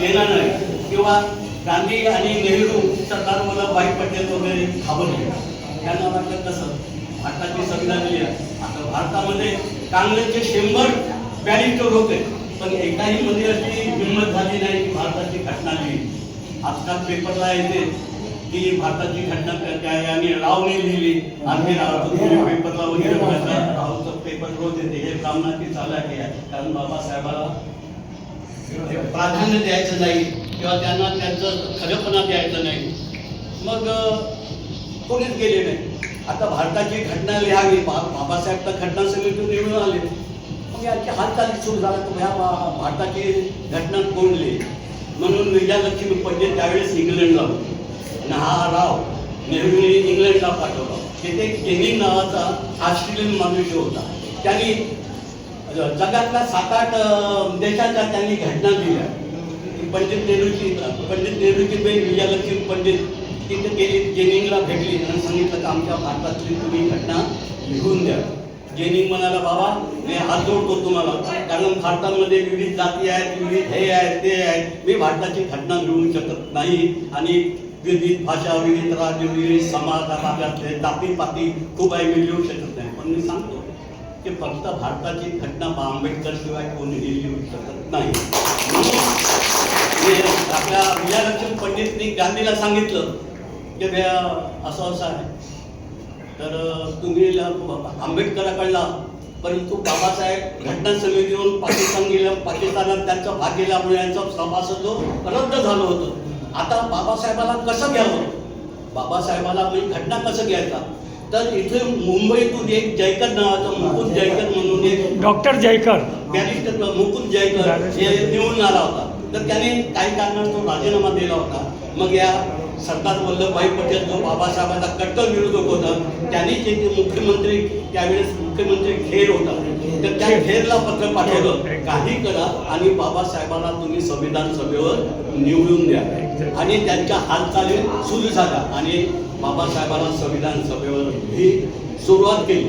स्वतंत्रता देणार नाही किंवा गांधी आणि नेहरू सरदार वल्लभभाई पटेल वगैरे घाबरले. त्यांना वाटलं कसं भारताची संविधान लिहिली आता भारतामध्ये काँग्रेसचे शंभर बॅरिस्टर होते पण एकाही मध्ये अशी हिंमत झाली नाही की भारताची घटना लिहिली आजकाल पेपरला येते की भारताची घटना त्या याने रावने लिहिली. आम्ही राव पेपरला वगैरे बघायचा रावचं पेपर रोज येते. हे ब्राह्मणाची चालाकी आहे. कारण बाबासाहेबाला म्हणजे प्राधान्य द्यायचं नाही किंवा त्यांना त्यांचं खरंपणा द्यायचं नाही. मग कोणीच गेले नाही. आता भारताची घटना लिहावी बा बाबासाहेब तर घटना समितीतून निवडून आले. मग याची हालचाली सुरू झाला तर ह्या बा- भारताची घटना कोण लिहिली म्हणून विजयालक्ष्मी पंडित त्यावेळेस इंग्लंडला होते. आणि हा राव नेहरूने इंग्लंडला पाठवला. तिथे केनिंग नावाचा ऑस्ट्रेलियन माणूस होता त्यांनी जगातल्या सात आठ देशाच्या त्यांनी घटना दिल्या. पंडित नेहरूची पंडित नेहरूची बहीण विजयालक्ष्मी पंडित तिथे गेली जेनिंगला भेटली. आणि सांगितलं की आमच्या भारतातली तुम्ही घटना लिहून द्या. जेनिंग म्हणाला बाबा मी हात जोडतो तुम्हाला. कारण भारतामध्ये विविध जाती आहेत विविध हे आहेत ते आहेत. मी भारताची घटना लिहू शकत नाही. आणि विविध भाषा विविध राज्य विविध समाज जाती जातीपाती खूप आहे मी लिहू शकत नाही. पण मी सांगतो की फक्त भारताची घटना बा आंबेडकर शिवाय कोणीही लिहू शकत नाही. आपल्या विजयलक्ष्मी पंडितनी गांधीला सांगितलं की असं असं आहे. तर तुम्ही आंबेडकराकडला परंतु बाबासाहेब घटना समितीवरून पाकिस्तान गेल्या पाकिस्तानात त्यांचा भाग गेल्यामुळे यांचा सभासद जो रद्द झालं होतं. आता बाबासाहेबाला कसं घ्यावं? बाबासाहेबाला म्हणजे घटना कसं घ्यायचा? तर इथे मुंबईतून एक जयकर नावाचा मुकुंद जयकर म्हणून एक डॉक्टर जयकर. बॅरिस्टर मुकुंद जयकर हे निवडून आला होता. तर त्याने काही तो राजीनामा दिला होता. मग या सरदार वल्लभभाई पटेल जो बाबासाहेबांचा कट्टर विरोधक होता त्यांनी जे ते मुख्यमंत्री त्यावेळेस मुख्यमंत्री खेर होता. तर त्या खेरला पत्र पाठवलं काही करा आणि बाबासाहेबांना तुम्ही संविधान सभेवर निवडून द्या. आणि त्यांच्या हालचाली सुरू झाल्या आणि बाबासाहेबांना संविधान सभेवर ही सुरुवात केली.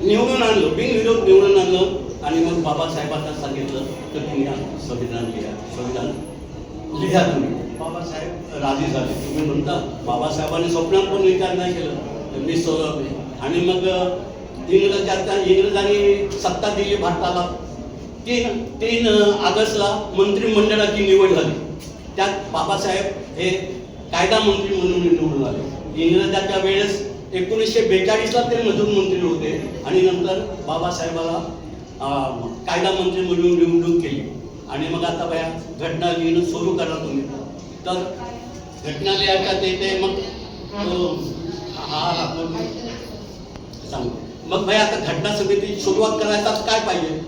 निवडून आणलं बिनविरोध निवडून आणलं आणि मग बाबासाहेबांना सांगितलं तर तुम्ही संविधान लिहा. संविधान लिहा तुम्ही. बाबासाहेब राजी झाले. तुम्ही म्हणता बाबासाहेबांनी स्वप्नात पण विचार नाही केलं. तर मी स आणि मग इंग्रजाच्या इंग्रजांनी सत्ता दिली भारताला. तीन तीन ऑगस्टला मंत्रिमंडळाची निवड झाली. त्यात बाबासाहेब हे कायदा मंत्री म्हणून निवडून आले. इंग्रजांच्या वेळेस एकोणीसशे बेचाळीसला ते मजूर मंत्री होते आणि नंतर बाबासाहेबाला कायदा मंत्री म्हणून निवडणूक केली. आणि मग आता बया घटना लिहिणं सुरू करा तुम्ही. तर घटना लिहायच्या ते ते मग हा सांगू मग भाई आता घटना समिती सुरुवात करायचा काय पाहिजे?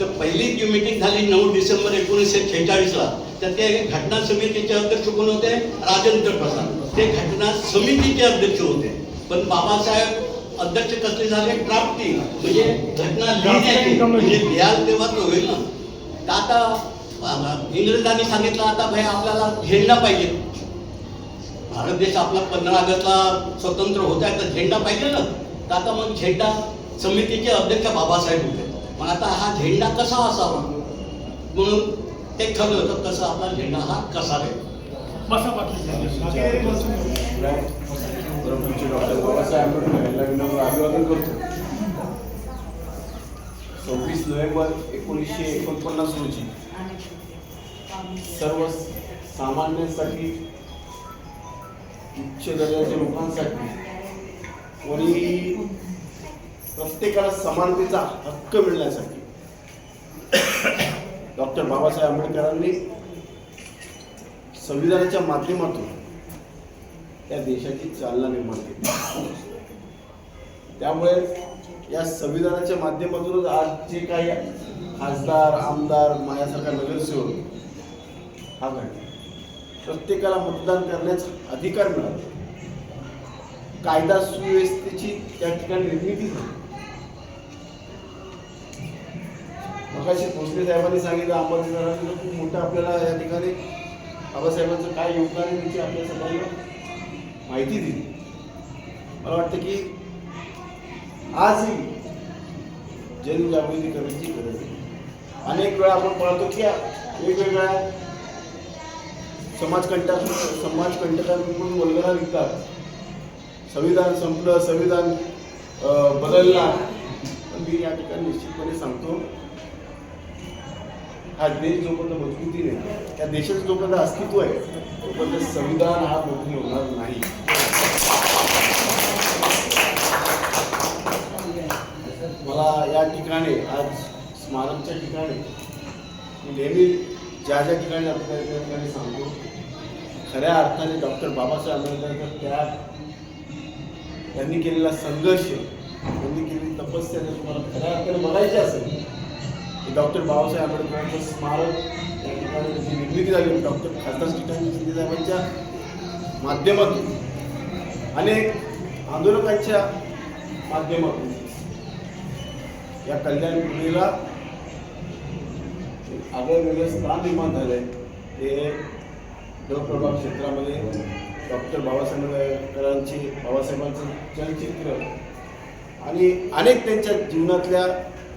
तर पहिली जी मीटिंग झाली नऊ डिसेंबर एकोणीसशे छेचाळीसला तर ते घटना समितीचे अध्यक्ष कोण होते? राजेंद्र प्रसाद. ते घटना समितीचे अध्यक्ष होते. पण बाबासाहेब अध्यक्ष कसले झाले ड्राफ्टिंग म्हणजे घटना लिहिण्याची म्हणजे लिहाल तेव्हा तो होईल ना. आता इंग्रजांनी सांगितलं आता भाई आपल्याला झेंडा पाहिजे. भारत देश आपला पंधरा ऑगस्टला स्वतंत्र होत आहे तर झेंडा पाहिजे ना. तर आता मग झेंडा समितीचे अध्यक्ष बाबासाहेब होते. मग आता हा झेंडा कसा असावा? म्हणून ते ठरलं होतं कसं आपला झेंडा हा कसा राहील? बसा डॉक्टर बाबासाहेब आंबेडकर यांना विनम्र अभिवादन करतो. सव्वीस नोव्हेंबर एकोणीसशे एकोणपन्नास रोजी सर्व सामान्यांसाठी उच्च दर्जाच्या लोकांसाठी कोणी प्रत्येकाला समानतेचा हक्क मिळण्यासाठी डॉक्टर बाबासाहेब आंबेडकरांनी संविधानाच्या माध्यमातून त्या देशाची चालना निर्माण केली. त्यामुळे या संविधानाच्या माध्यमातूनच आज जे काही खासदार आमदार माझ्यासारखा नगरसेवक हा घडला. प्रत्येकाला मतदान करण्याचा अधिकार मिळाला. कायदा सुव्यवस्थेची त्या ठिकाणी निर्मिती झाली. मगाशी भोसले साहेबांनी सांगितलं अंबाजी खूप मोठं आपल्याला या ठिकाणी बाबासाहेबांचं काय योगदान आहे त्याची आपल्या सगळ्यांना माहिती दिली. मला वाटतं की आजही जनजागृती करण्याची गरज आहे. अनेक वेळा आपण पाहतो की वेगवेगळ्या समाजकंटक समाजकंटकांकडून वल्गना निघतात संविधान संपलं संविधान बदलला. पण मी या ठिकाणी निश्चितपणे सांगतो हा देश जोपर्यंत नाही त्या देशाचं जोपर्यंत अस्तित्व आहे तोपर्यंत संविधान हा मोठी होणार नाही. मला या ठिकाणी आज स्मारकच्या ठिकाणी मी नेहमी ज्या ज्या ठिकाणी जातो त्या ठिकाणी सांगतो खऱ्या अर्थाने डॉक्टर बाबासाहेब आंबेडकर त्या त्यांनी केलेला संघर्ष त्यांनी केलेली तपस्या जर तुम्हाला खऱ्या अर्थाने बघायची असेल की डॉक्टर बाबासाहेब आंबेडकरांचं स्मारक त्या ठिकाणी त्याची निर्मिती झाली डॉक्टर खासदार ठिकाणी शिंदेसाहेबांच्या माध्यमातून. अनेक आंदोलकांच्या माध्यमातून. या कल्याण पुणेला आगळं वेगळं स्थान निर्माण झालंय. ते प्रभाग क्षेत्रामध्ये डॉक्टर बाबासाहेब बाबासाहेबांचं चलचित्र आणि अनेक त्यांच्या जीवनातल्या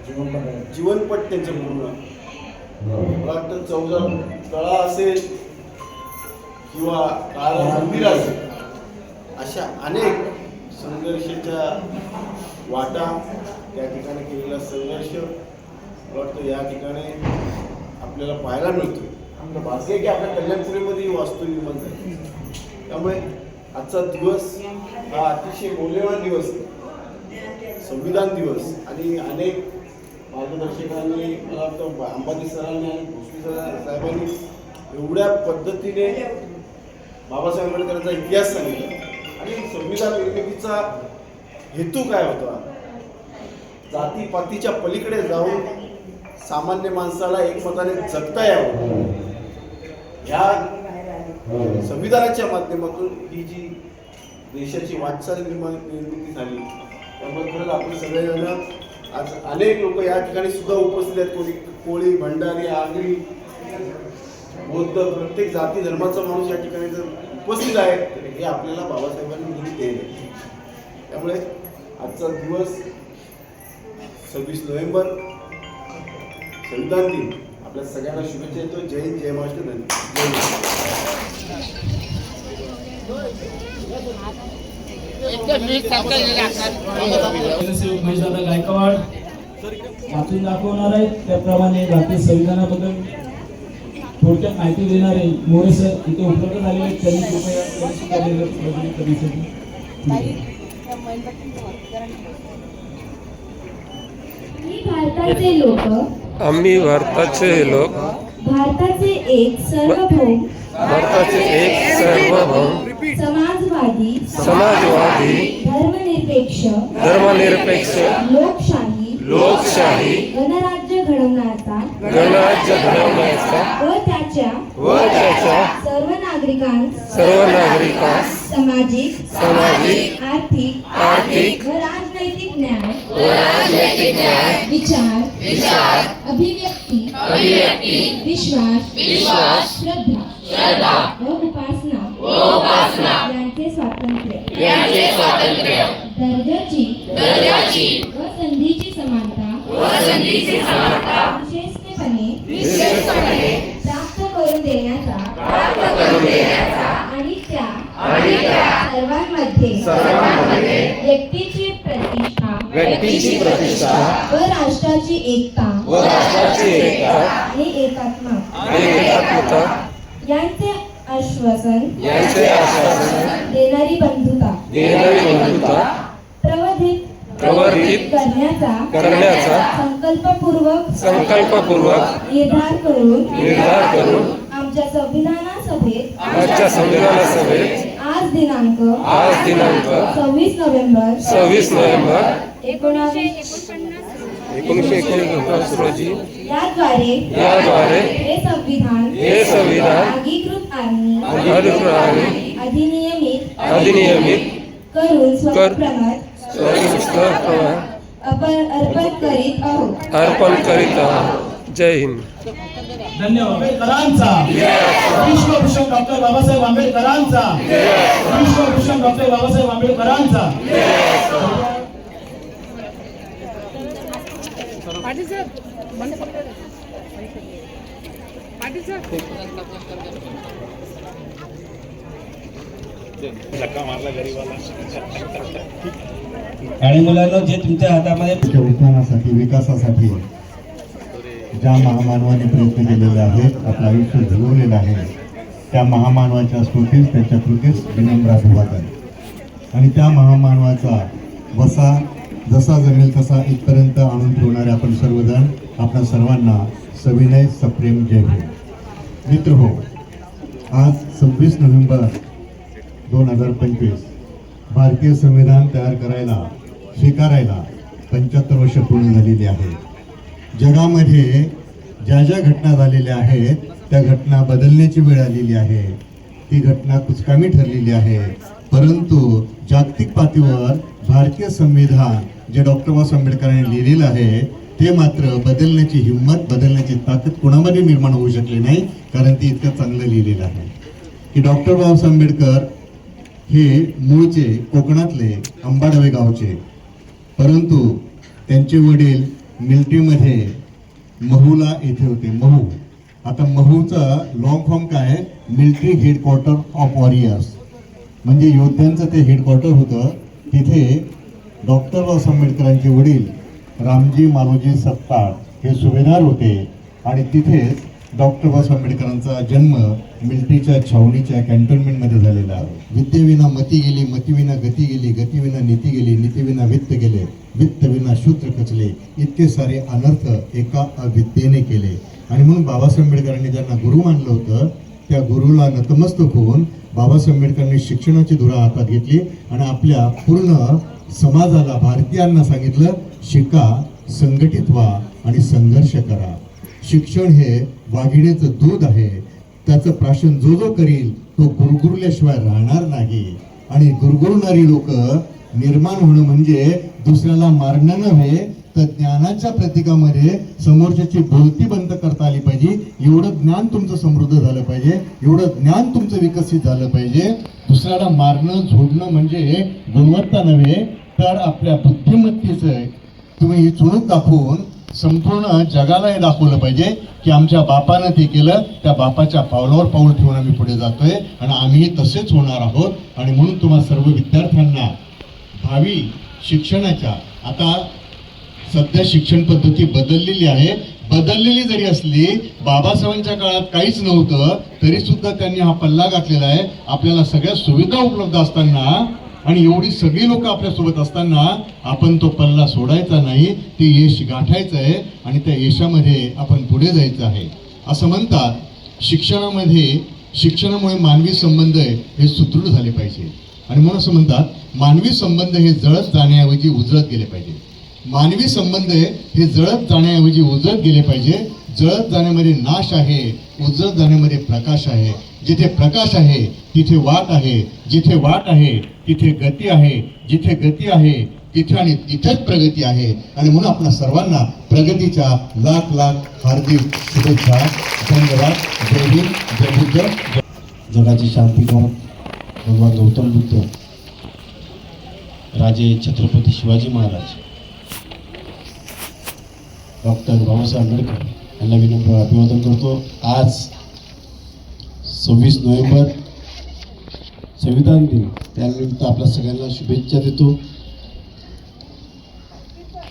जीवनपट जीवनपट त्यांचं पूर्ण मला वाटतं चौदा तळा असेल किंवा काळा मंदिर असेल अशा अनेक संघर्षाच्या वाटा त्या ठिकाणी केलेला संघर्ष वाटतं या ठिकाणी आपल्याला पाहायला मिळतो. आपलं भाग्य आहे की आपल्या कल्याणपुरीमध्ये वास्तू निर्माण झाली त्यामुळे आजचा दिवस हा अतिशय मौल्यवान दिवस आहे. संविधान दिवस आणि अनेक मार्गदर्शकांनी मला वाटतं अंबानी सरांनी आणि भोसले सर साहेबांनी एवढ्या पद्धतीने बाबासाहेब आंबेडकरांचा इतिहास सांगितला. आणि संविधान निर्मितीचा हेतू काय होता? जातीपातीच्या पलीकडे जाऊन सामान्य माणसाला एकमताने जगता यावं ह्या संविधानाच्या माध्यमातून ही जी देशाची वाटचाल निर्माण निर्मिती झाली त्यामुळे खरंच आपण सगळेजण आज अनेक लोक या ठिकाणी सुद्धा उपस्थित आहेत. कोणी कोळी भंडारी आगरी बौद्ध प्रत्येक जाती धर्माचा माणूस या ठिकाणी जर उपस्थित आहे हे आपल्याला बाबासाहेबांनी दिली देण त्यामुळे आजचा दिवस सव्वीस नोव्हेंबर संविधान दिन आपल्या सगळ्यांना शुभेच्छा देतो. जय हिंद जय महाराष्ट्र जय गायकवाड. वाचून दाखवणार आहेत. त्याप्रमाणे भारतीय संविधानाबद्दल थोडक्यात माहिती देणारे मोरे सर इथे उपलब्ध झालेले आहेत. त्यांनी कृपया त्यांची कार्यरत प्रबोधित करण्यासाठी मी भारताचे लोक. आम्ही भारताचे लोक. भारताचे एक सार्वभौम. भारताचे एक सार्वभौम. समाजवादी. समाजवादी. धर्मनिरपेक्ष. धर्मनिरपेक्ष. लोकशाही. लोकशाही. गणराज्य घडवण्याचा. गणराज्य घडवण्याचा. व त्याच्या व त्याच्या सर्व नागरिकांस सर्व नागरिकांस सामाजिक सामाजिक आर्थिक आर्थिक व राजनैतिक न्याय राजनैतिक न्याय विचार विचार अभिव्यक्ती अभिव्यक्ती विश्वास विश्वास श्रद्धा श्रद्धा व उपासना उपासना यांचे स्वातंत्र्य यांचे स्वातंत्र्य दर्जाची दर्जाची व संधीची समानता व संधीची समानता विशेषतेपणे विशेषपणे प्राप्त करून देण्याचा प्राप्त करून देण्याचा आणि त्या आणि त्या सर्वांमध्ये सर्वांमध्ये व्यक्तीची व्यक्तीची प्रतिष्ठा व राष्ट्राची एकता व राष्ट्राची एकता आणि एकात्मा. आणि एकात्मता. यांचे आश्वासन यांचे आश्वासन देणारी बंधुता. देणारी बंधुता प्रवर्धित प्रवर्धित करण्याचा करण्याचा संकल्पपूर्वक संकल्पपूर्वक निर्धार करून निर्धार करून आमच्या संविधान सभेत आजच्या संविधान सभेत आज दिनांक आज दिनांक सव्वीस नोव्हेंबर सव्वीस नोव्हेंबर एकोणीसशे एकोणपन्नास रोजी याद्वारे याद्वारे हे संविधान हे संविधान अंगीकृत आणि अधिनियमित अधिनियमित करून स्वप्रमाण स्वप्रमाण आपण अर्पण करीत आहोत. अर्पण करीत आहोत. जय हिंद. आंबेडकरांचा विश्वभूषण डॉक्टर बाबासाहेब आंबेडकरांचा. विश्वभूषण डॉक्टर बाबासाहेब आंबेडकरांचा. पाटील सर आणि मुलांना जे तुमच्या हातामध्ये विकासासाठी. ज्या महामानवाने प्रयत्न केलेले आहेत आपलं आयुष्य झुलवलेलं आहे त्या महामानवाच्या स्मृतीस त्याच्या कृतीस विनम्र अभिवादन. आणि त्या महामानवाचा वसा जसा जमेल तसा इथपर्यंत आणून ठेवणारे आपण सर्वजण आपल्या सर्वांना सविनय सप्रेम जय हो मित्र हो आज सव्वीस नोव्हेंबर दोन हजार पंचवीस भारतीय संविधान तयार करायला स्वीकारायला पंच्याहत्तर वर्ष पूर्ण झालेली आहेत जगामध्ये ज्या ज्या घटना झालेल्या आहेत त्या घटना बदलण्याची वेळ आलेली आहे. ती घटना कुचकामी ठरलेली आहे. परंतु जागतिक पातळीवर भारतीय संविधान जे डॉक्टर बाबासाहेब आंबेडकरांनी लिहिलेलं आहे ते मात्र बदलण्याची हिंमत बदलण्याची ताकद कोणामध्ये निर्माण होऊ शकली नाही कारण ती इतकं चांगलं लिहिलेलं आहे. की डॉक्टर बाबासाहेब आंबेडकर हे मूळचे कोकणातले अंबाडवे गावचे. परंतु त्यांचे वडील मिल्टीमध्ये महूला येथे होते महू. आता महूचा लॉंग फॉर्म काय आहे? मिलिटरी हेडक्वार्टर ऑफ वॉरियर्स म्हणजे योद्ध्यांचं ते हेडक्वार्टर होतं. तिथे डॉक्टर बाबासाहेब आंबेडकरांचे वडील रामजी मालोजी सत्तार हे सुभेदार होते. आणि तिथेच डॉक्टर बाबासाहेब आंबेडकरांचा जन्म मिल्ट्रीच्या छावणीच्या कॅन्टोन्मेंटमध्ये झालेला. आहे विद्येविना मती गेली मतीविना गती गेली गतीविना नीती गेली नीतीविना वित्त गेले. वित्तविना शूद्र कचले इतके सारे अनर्थ एका अविद्येने केले. आणि म्हणून बाबासाहेब आंबेडकरांनी ज्यांना गुरु मानलं होतं त्या गुरुला नतमस्तक होऊन बाबासाहेब आंबेडकरांनी शिक्षणाची धुरा हातात घेतली आणि आपल्या पूर्ण समाजाला भारतीयांना सांगितलं शिका संघटित व्हा आणि संघर्ष करा. शिक्षण हे वाघिणीचं दूध आहे. त्याचं प्राशन जो जो करील तो गुरगुरल्याशिवाय राहणार नाही. आणि गुरगुरणारी लोक निर्माण होणं म्हणजे दुसऱ्याला मारणं नव्हे तर ज्ञानाच्या प्रतीकामध्ये समोरच्याची बोलती बंद करता आली पाहिजे. एवढं ज्ञान तुमचं समृद्ध झालं पाहिजे. एवढं ज्ञान तुमचं विकसित झालं पाहिजे. दुसऱ्याला मारणं झोडणं म्हणजे गुणवत्ता नव्हे तर आपल्या बुद्धिमत्तेचं तुम्ही ही चुणूक दाखवून संपूर्ण जगाला हे दाखवलं पाहिजे की आमच्या बापानं ते केलं. त्या बापाच्या पावलावर पाऊल ठेवून आम्ही पुढे जातोय आणि आम्ही तसेच होणार आहोत. आणि म्हणून तुम्हा सर्व विद्यार्थ्यांना भावी शिक्षणाच्या आता सध्या शिक्षण पद्धती बदललेली आहे. बदललेली जरी असली बाबासाहेबांच्या काळात काहीच नव्हतं तरी सुद्धा त्यांनी हा पल्ला घातलेला आहे. आपल्याला सगळ्या सुविधा उपलब्ध असताना आणि एवढी सगळी लोक आपल्यासोबत असताना आपण तो पल्ला सोडायचा नाही ते यश गाठायचं आहे आणि त्या यशामध्ये आपण पुढे जायचं आहे. असं म्हणतात शिक्षणामध्ये शिक्षणामुळे मानवी संबंध आहे हे सुदृढ झाले पाहिजे. आणि म्हणून असं म्हणतात मानवी संबंध हे जळत जाण्याऐवजी उजळत गेले पाहिजे. मानवी संबंध हे जळत जाण्याऐवजी उजळत गेले पाहिजे. जळत जाण्यामध्ये नाश आहे उजळत जाण्यामध्ये प्रकाश आहे. जिथे प्रकाश आहे तिथे वाट आहे. जिथे वाट आहे तिथे गती आहे. जिथे गती आहे तिथे आणि तिथेच प्रगती आहे. आणि म्हणून आपल्या सर्वांना प्रगतीच्या लाख लाख हार्दिक शुभेच्छा. धन्यवाद. जय हिंद. जय बुद्ध. जगाची शांती करत भगवान गौतम बुद्ध राजे छत्रपती शिवाजी महाराज डॉक्टर बाबासाहेब आंबेडकर यांना विनम्र अभिवादन करतो. आज सव्वीस नोव्हेंबर संविधान दिन त्यानिमित्त आपल्या सगळ्यांना शुभेच्छा देतो.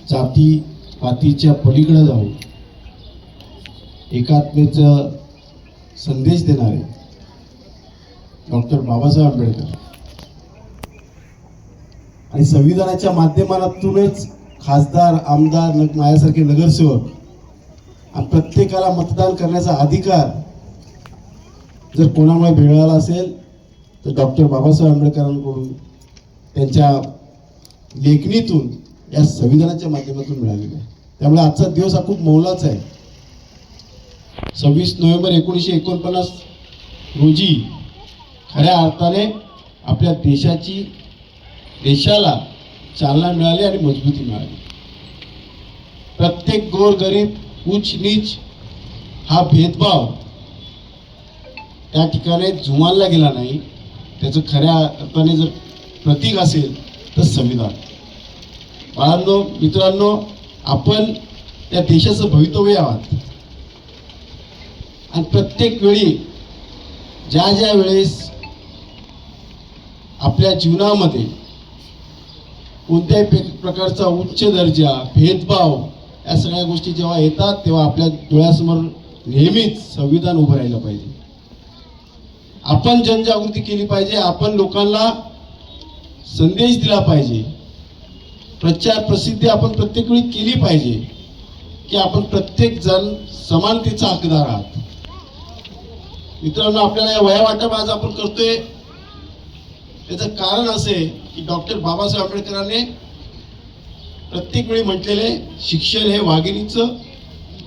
जाती पातीच्या पलीकडे जाऊन एकात्मेचा संदेश देणारे डॉक्टर बाबासाहेब आंबेडकर. आणि संविधानाच्या माध्यमातूनच खासदार आमदार न माझ्यासारखे नगरसेवक आणि प्रत्येकाला मतदान करण्याचा अधिकार जर कोणामुळे मिळाला असेल तर डॉक्टर बाबासाहेब आंबेडकरांकडून त्यांच्या लेखणीतून या संविधानाच्या माध्यमातून मिळालेलं आहे. त्यामुळे आजचा दिवस हा खूप मौलाचा आहे. सव्वीस नोव्हेंबर एकोणीसशे एकोणपन्नास रोजी खऱ्या अर्थाने आपल्या देशाची देशाला चालना मिळाली आणि मजबूती मिळाली. प्रत्येक गोर गरीब उच्च नीच हा भेदभाव त्या ठिकाणी जुमानला गेला नाही. त्याचं खऱ्या अर्थाने जर प्रतीक असेल तर संविधान. बाळांनो मित्रांनो आपण त्या देशाचं भवितव्य आहात. आणि प्रत्येक वेळी ज्या ज्या वेळेस आपल्या जीवनामध्ये कोणत्याही प्रकारचा उच्च दर्जा भेदभाव या सगळ्या गोष्टी जेव्हा येतात तेव्हा आपल्या डोळ्यासमोर नेहमीच संविधान उभं राहिलं पाहिजे. आपण जनजागृती केली पाहिजे आपण लोकांना संदेश दिला पाहिजे. प्रचार प्रसिद्धी आपण प्रत्येक वेळी केली पाहिजे की आपण प्रत्येक जण समानतेचा हकदार आहात. मित्रांनो आपल्याला या वया वाटप आज आपण करतोय. याचं कारण असे की डॉक्टर बाबासाहेब आंबेडकरांनी प्रत्येक वेळी म्हटलेले शिक्षण हे वाघिणीचं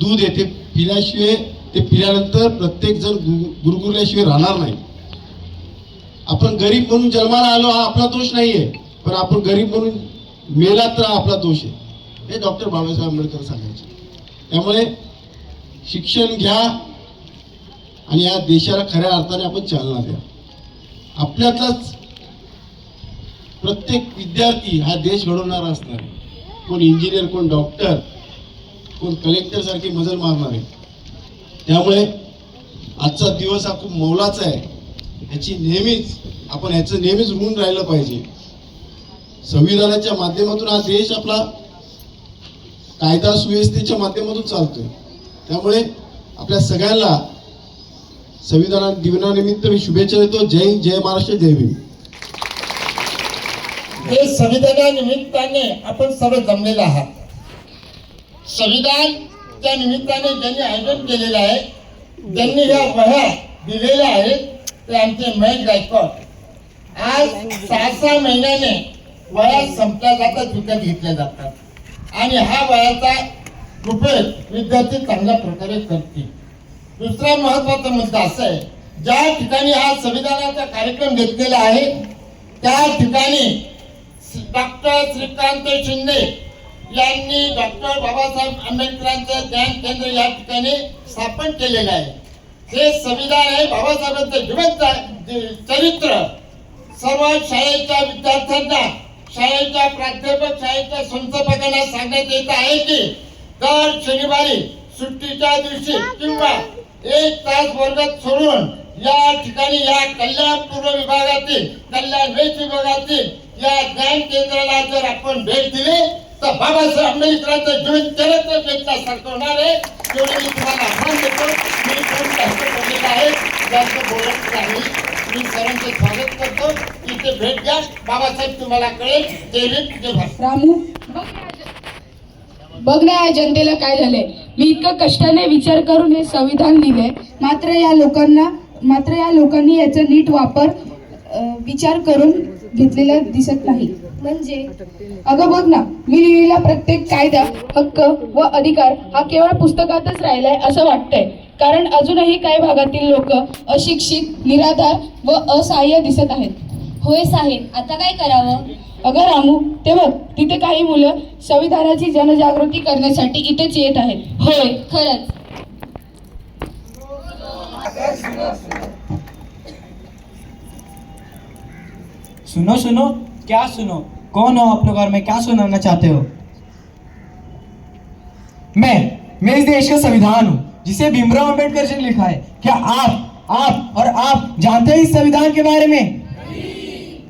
दूध येते पिल्याशिवाय ते पिल्यानंतर प्रत्येक जण गुरगुरल्याशिवाय राहणार नाही. आपण गरीब म्हणून जन्माला आलो हा आपला दोष नाहीये पण आपण गरीब म्हणून मेला तर हा आपला दोष आहे. हे डॉक्टर बाबासाहेब आंबेडकर सांगायचे. त्यामुळे शिक्षण घ्या आणि या देशाला खऱ्या अर्थाने आपण चालना द्या. आपल्यातलाच प्रत्येक विद्यार्थी हा देश घडवणारा असणार आहे. कोण इंजिनियर कोण डॉक्टर कोण कलेक्टर सारखी मजल मारणार आहे. त्यामुळे आजचा दिवस हा खूप मौलाचा आहे. याची नेहमीच आपण ह्याचं नेहमीच ऋण राहिलं पाहिजे. संविधानाच्या माध्यमातून हा देश आपला कायदा सुव्यवस्थेच्या माध्यमातून चालतोय. त्यामुळे आपल्या सगळ्यांना संविधान दिनानिमित्त मी शुभेच्छा देतो. जय हिंद जय महाराष्ट्र जय भीम. हे संविधाना निमित्ताने आपण सर्व जमलेलं आहात. संविधान त्या निमित्ताने ज्यांनी आयोजन केलेलं आहे ज्यांनी ह्या वह्या दिलेल्या आहेत ते आमचे महेश गायकवाड आज सहा सहा महिन्याने वया संपल्या जातात विकत घेतल्या जातात. आणि हा वयाचा उपयोग विद्यार्थी चांगल्या प्रकारे करतील. दुसरा महत्त्वाचा मुद्दा असा आहे ज्या ठिकाणी हा संविधानाचा कार्यक्रम घेतलेला आहे त्या ठिकाणी डॉक्टर श्रीकांत शिंदे यांनी डॉक्टर बाबासाहेब आंबेडकरांचं ज्ञान केंद्र या ठिकाणी स्थापन केलेलं आहे. हे संविधान आहे बाबासाहेबांचं जीवन चरित्र. सर्व शाळेच्या विद्यार्थ्यांना शाळेच्या प्राध्यापक शाळेच्या संस्थापकांना सांगण्यात येत आहे की दर शनिवारी सुट्टीच्या दिवशी किंवा एक तास वर्गात सोडून या ठिकाणी या कल्याण पूर्व विभागातील कल्याण वेस्ट विभागातील या ज्ञान केंद्राला जर आपण भेट दिली तर बाबासाहेब आंबेडकरांचं जीवन चरित्र भेटण्यासारखं सरकवणार आहे. तेवढे मी तुम्हाला आव्हान देतो. मी दोन जास्त बोललेलं आहे जास्त बोलत नाही मी सरांचं स्वागत करतो. इथे भेट द्या. बाबासाहेब तुम्हाला कळेल. ते हिंद रामू बघ ना या जनतेला काय झालंय. मी इतकं कष्टाने विचार करून हे संविधान लिहिले मात्र या लोकांना मात्र या लोकांनी याचा नीट वापर विचार करून घेतलेला दिसत नाही. म्हणजे? अगं बघ ना मी लिहिलेला प्रत्येक कायदा हक्क व अधिकार हा केवळ पुस्तकातच राहिलाय असं वाटतंय. कारण अजूनही काही भागातील लोक अशिक्षित निराधार व असहाय्य दिसत आहेत. होय साहेब आता काय करावं? अगं रामू ते बघ तिथे काही मुलं संविधानाची जनजागृती करण्यासाठी इथेच येत आहेत. होय. खरंच. सुनो सुनो, क्या सुनो? कौन हो आप लोग और मैं क्या सुनाना चाहते हो? मैं मैं इस देश का संविधान हूँ, जिसे भीमराव अंबेडकर जी ने लिखा है। क्या आप आप और आप जानते हैं इस संविधान के बारे में?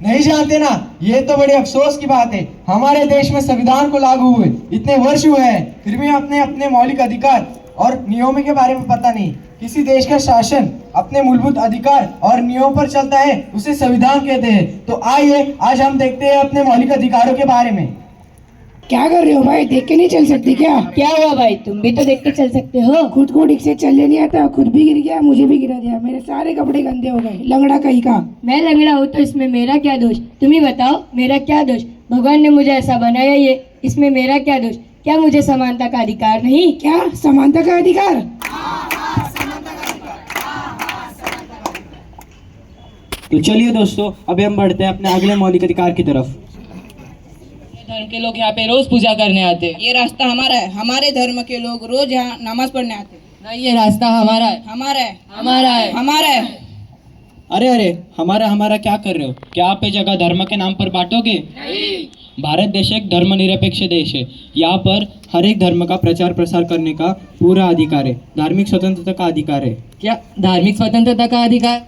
नहीं जानते ना? ये तो बड़े अफसोस की बात है। हमारे देश में संविधान को लागू हुए, इतने वर्ष हुए हैं, फिर भी अपने अपने मौलिक अधिकार और नियमों के बारे में पता नहीं। किसी देश का शासन अपने मूलभूत अधिकार और नियमों पर चलता है उसे संविधान कहते हैं। तो आइए आज हम देखते हैं अपने मौलिक अधिकारों के बारे में। क्या कर रहे हो भाई? देख के नहीं चल सकती क्या? क्या हुआ भाई? तुम भी तो देख के चल सकते हो। खुद को ठीक से चलने नहीं आता खुद भी गिर गया मुझे भी गिरा दिया। मेरे सारे कपड़े गंदे हो गए लंगड़ा कहीं का। मैं लंगड़ा हूँ तो इसमें मेरा क्या दोष? तुम ही बताओ मेरा क्या दोष? भगवान ने मुझे ऐसा बनाया ये इसमें मेरा क्या दोष? क्या मुझे समानता का अधिकार नहीं? क्या? समानता का अधिकार? तो चलिए दोस्तों अभी हम बढ़ते हैं अपने अगले मौलिक अधिकार की तरफ़। धर्म के लोग यहाँ पे रोज पूजा करने आते हैं। ये रास्ता हमारा है। हमारे धर्म के लोग रोज यहाँ नमाज़ पढ़ने आते हैं। नहीं ये रास्ता हमारा है। हमारा है। हमारा है। हमारा है। अरे अरे हमारा हमारा क्या कर रहे हो? क्या आप ये जगह धर्म के नाम पर बांटोगे? भारत देश एक धर्मनिरपेक्ष देश है। यहाँ पर हर एक धर्म का प्रचार प्रसार करने का पूरा अधिकार है। धार्मिक स्वतंत्रता का अधिकार है। क्या? धार्मिक स्वतंत्रता का अधिकार?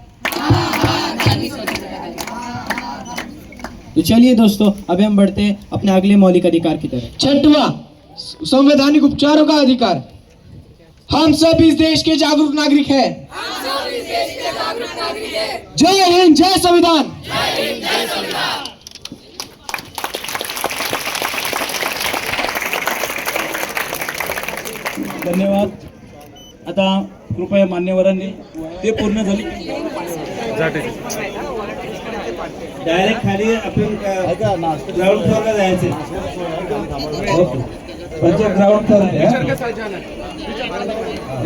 तो चलिए दोस्तों, अभी हम बढ़ते हैं अपने अगले मौलिक अधिकार की तरफ़। छठवा, संवैधानिक उपचारों का अधिकार। हम सब इस देश के जागरूक नागरिक हैं। जय हिंद, जय संविधान। धन्यवाद। आता कृपया मान्यवरांनी ते पूर्ण झाली. डायरेक्ट खाली आपण ग्राउंड फ्लोअरला जायचे पंच ग्राउंड फ्लोअर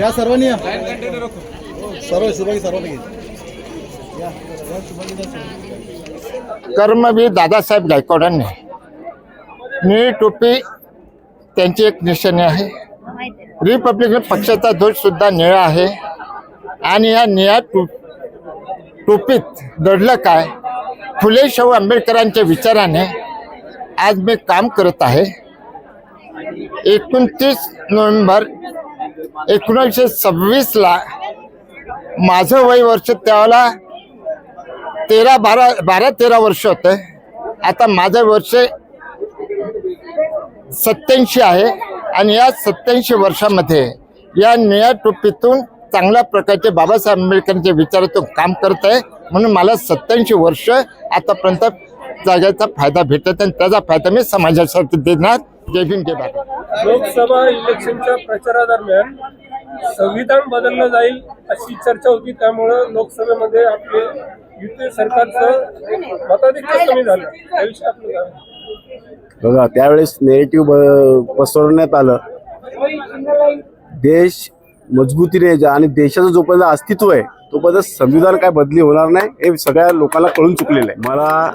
या सर्वांनी या. सर्व शुभागी सर्वांनी. कर्मवीर दादासाहेब गायकवाडांनी निळी टोपी त्यांची एक निशाणी आहे. रिपब्लिकन पक्षाचा ध्वज सुद्धा निळा आहे. आणि या निळ्या टो टोपीत दडलं काय? फुले शाहू आंबेडकरांच्या विचाराने आज मी काम करत आहे. एकोणतीस नोव्हेंबर एकोणीसशे सव्वीसला माझं वय वर्ष त्यावेळेला तेरा बारा बारा तेरा वर्ष होतं. आता माझं वर्ष सत्याऐंशी आहे. आणि या सत्याऐंशी वर्षामध्ये या निळ्या टोपीतून चांगल्या प्रकारचे बाबासाहेब आंबेडकरांच्या विचारातून काम करत आहे. म्हणून मला सत्याऐंशी वर्ष आतापर्यंत जागेचा फायदा भेटत आणि त्याचा फायदा मी समाजासाठी देणार. जय भीम जय भारत. लोकसभा इलेक्शनच्या प्रचारादरम्यान संविधान बदललं जाईल अशी चर्चा होती. त्यामुळं लोकसभेमध्ये आपले युती सरकारचं मताधिक्य कमी झालं. त्याविषयी आपलं बघा त्यावेळेस नेरेटिव्ह पसरवण्यात आलं. देश मजबूतीने जा- आणि देशाचं जोपर्यंत अस्तित्व आहे तोपर्यंत संविधान काय बदली होणार नाही हे सगळ्या लोकांना कळून चुकलेलं आहे. मला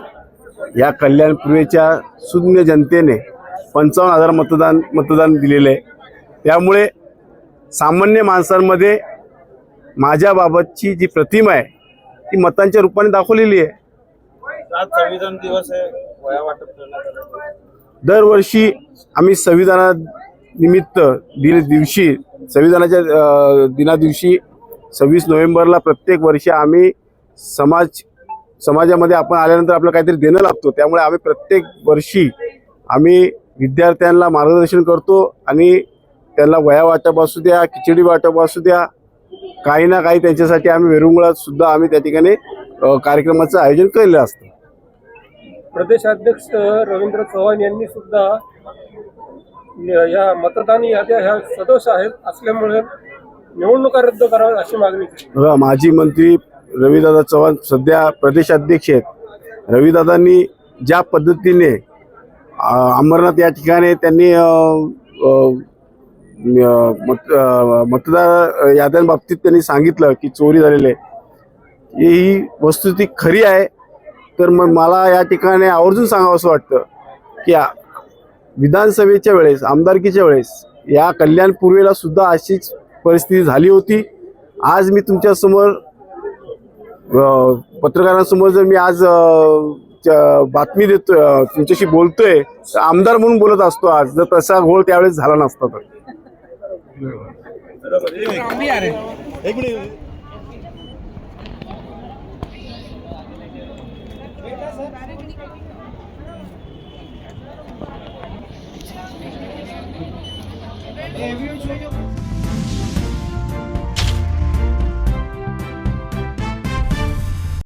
या कल्याण पूर्वेच्या शून्य जनतेने पंचावन्न हजार मतदान मतदान दिलेलं आहे. त्यामुळे सामान्य माणसांमध्ये माझ्याबाबतची जी प्रतिमा आहे ती मतांच्या रूपाने दाखवलेली आहे. संविधान दिवस आहे वया वाटप करण्यात आलं. दरवर्षी आम्ही संविधानानिमित्त दिन दिवशी संविधानाच्या दिनादिवशी सव्वीस नोव्हेंबरला प्रत्येक वर्षी आम्ही समाज समाजामध्ये आपण आल्यानंतर आपलं काहीतरी देणं लागतो. त्यामुळे आम्ही प्रत्येक वर्षी आम्ही विद्यार्थ्यांना मार्गदर्शन करतो आणि त्यांना वया वाटप असू द्या खिचडी वाटप असू द्या काही ना काही त्यांच्यासाठी आम्ही वेरुंगळात सुद्धा आम्ही त्या ठिकाणी कार्यक्रमाचं आयोजन केलेलं असतं. प्रदेशाध्यक्ष रवींद्र चव्हाण यांनी सुद्धा या मतदान याद्या ह्या सदोष आहेत असल्यामुळे निवडणुका रद्द कराव्यात अशी मागणी केली. माजी मंत्री रवीदादा चव्हाण सध्या प्रदेशाध्यक्ष आहेत. रवीदादांनी ज्या पद्धतीने अमरनाथ अंबरनाथ या ठिकाणी त्यांनी मत मतदार याद्यांबाबतीत त्यांनी सांगितलं की चोरी झालेली आहे. ही वस्तुस्थिती खरी आहे. तर मग मला या ठिकाणी आवर्जून सांगावं असं वाटतं की विधानसभेच्या वेळेस आमदारकीच्या वेळेस या कल्याण पूर्वेला सुद्धा अशीच परिस्थिती झाली होती. आज मी तुमच्यासमोर पत्रकारांसमोर जर मी आज च- बातमी देतो तुमच्याशी बोलतोय तर आमदार म्हणून बोलत असतो आज. जर तसा घोळ त्यावेळेस झाला नसता तर. Yeah, if you